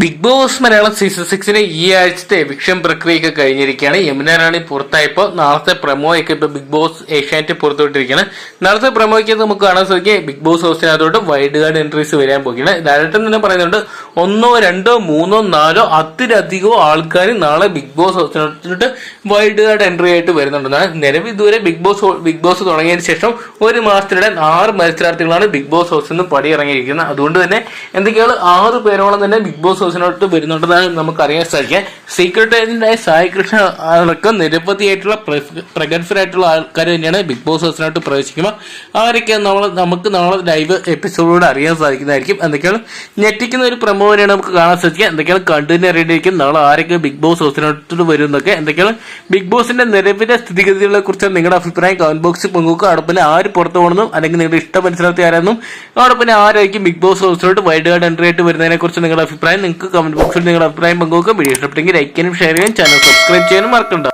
Big boss Malayalam season സിക്സിന് ഈ ആഴ്ചത്തെ എവിക്ഷൻ പ്രക്രിയയൊക്കെ കഴിഞ്ഞിരിക്കുകയാണ്. യമുന റാണി പുറത്തായപ്പോൾ നാളത്തെ പ്രമോയൊക്കെ ഇപ്പൊ ബിഗ് ബോസ് ഏഷ്യാനെറ്റ് പുറത്തുവിട്ടിരിക്കുകയാണ്. നാളത്തെ പ്രമോയ്ക്ക് നമുക്ക് കാണാൻ സാധിക്കും ബിഗ് ബോസ് ഹൗസിനകത്തോട്ട് വൈഡ് കാർഡ് എൻട്രീസ് വരാൻ പോകുകയാണ് ഡയറക്ടർ തന്നെ പറയുന്നുണ്ട് ഒന്നോ രണ്ടോ മൂന്നോ നാലോ അതിലധികമോ ആൾക്കാർ നാളെ ബിഗ് ബോസ് ഹൗസിനകത്തോട്ട് വൈഡ് കാർഡ് എൻട്രി ആയിട്ട് വരുന്നുണ്ടെന്നാണ് നിലവിൽ ഇതുവരെ ബിഗ് ബോസ് ബിഗ് ബോസ് തുടങ്ങിയതിന് ശേഷം ഒരു മാസത്തിനിടെ ആറ് മത്സരാർത്ഥികളാണ് ബിഗ് ബോസ് ഹൗസിൽ നിന്ന് പടിയിറങ്ങിയിരിക്കുന്നത്. അതുകൊണ്ട് തന്നെ എന്തൊക്കെയാണ് ആറ് പേരോളം തന്നെ ബിഗ് ബോസ് ഹൗസിനോട്ട് വരുന്നുണ്ടെന്നാണ് നമുക്ക് അറിയാൻ സാധിക്കുക സീക്രട്ട് ഏജന്റായ സായി കൃഷ്ണ അടക്കം നിരവധിയായിട്ടുള്ള പ്ര- പ്രഗത്ഭരായിട്ടുള്ള ആൾക്കാർ തന്നെയാണ് ബിഗ് ബോസ് ഹൗസിനോട്ട് പ്രവേശിക്കുമ്പോൾ അവരൊക്കെ നമ്മൾ നമുക്ക് നമ്മളെ ലൈവ് എപ്പിസോഡിലൂടെ അറിയാൻ സാധിക്കുന്നതായിരിക്കും. എന്തൊക്കെയാണ്? ഞെട്ടിക്കുന്ന ഒരു പ്രമോഹനെയാണ് നമുക്ക് കാണാൻ സാധിക്കുക. എന്തൊക്കെയാണ്? കണ്ടുതന്നെ അറിയേണ്ടിയിരിക്കും. നാളെ ആരൊക്കെ ബിഗ് ബോസ് ഹൗസിനോട്ട് വരും എന്നൊക്കെ. എന്തൊക്കെയാണ്? ബിഗ് ബോസിന്റെ നിലവിലെ സ്ഥിതിഗതികളെ കുറിച്ച് നിങ്ങളുടെ അഭിപ്രായം കമന്റ് ബോക്സിൽ പങ്കുവെക്കുക. അവിടെ ആര് പുറത്തു പോകണമെന്നും അല്ലെങ്കിൽ നിങ്ങളുടെ ഇഷ്ട മത്സരത്തിൽ ആരെന്നും അവിടെ ആരായിരിക്കും ബിഗ് ബോസ് ഹൗസിലോട്ട് വൈഡ് കാർഡ് എൻട്രി ആയിട്ട് വരുന്നതിനെ കുറിച്ച് നിങ്ങളുടെ അഭിപ്രായം നിങ്ങൾക്ക് കമന്റ് ബോക്സിൽ നിങ്ങളുടെ അഭിപ്രായം പങ്കുവെക്കാം. വീഡിയോ ഇഷ്ടപ്പെട്ടെങ്കിൽ ലൈക്ക് ചെയ്യാനും ഷെയർ ചെയ്യാനും ചാനൽ സബ്സ്ക്രൈബ് ചെയ്യാനും മറക്കണ്ട.